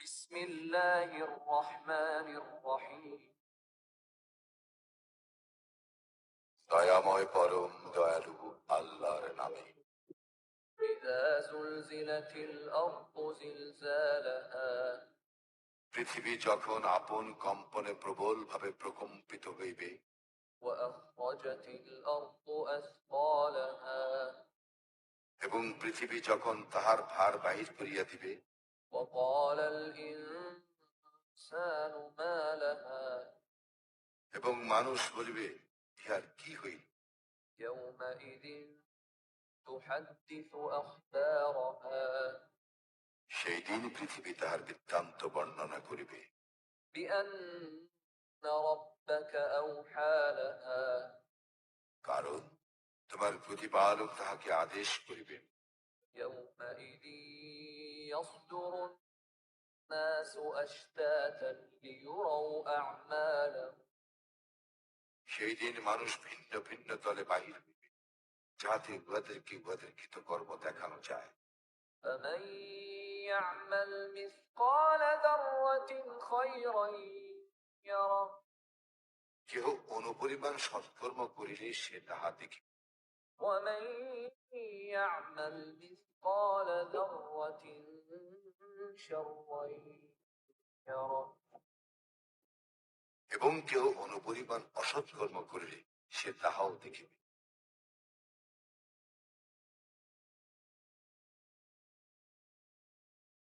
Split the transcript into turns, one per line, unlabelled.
بسم الله الرحمن الرحيم
দয়াময় পরম দয়ালু আল্লাহর নামে
إذا زلزلت الأرض زلزالها
পৃথিবী যখন আপন কম্পনে প্রবল ভাবে প্রকম্পিত হইবে
وأخرجت الأرض أثقالها
এবং পৃথিবী যখন তাহার ভার বাহির করিয়া দিবে এবং মানুষ বলবে ইহার কি হইল? সেই দিন পৃথিবী তাহার বৃত্তান্ত বর্ণনা করিবে। কারণ তোমার প্রতিপালক তাহাকে আদেশ করিবেন।
يومئذ يصدر الناس أشتاتا ليروا أعمالهم
সেই দিন মানুষ ভিন্ন ভিন্ন দলে বাহির হইবে যাতে উহাদেরকে উহাদের কৃতকর্ম দেখানো যায়
فمن يعمل مثقال ذرة خيرا يره
কেহ অনুপরিমাণ সৎকর্ম করিলে সে তাহা দেখিবে
ومن يعمل مثقال ذرة شرا يره
এবং কেউ অনুপরিমাণ অসৎকর্ম করিলে সে তাহাও দেখিবে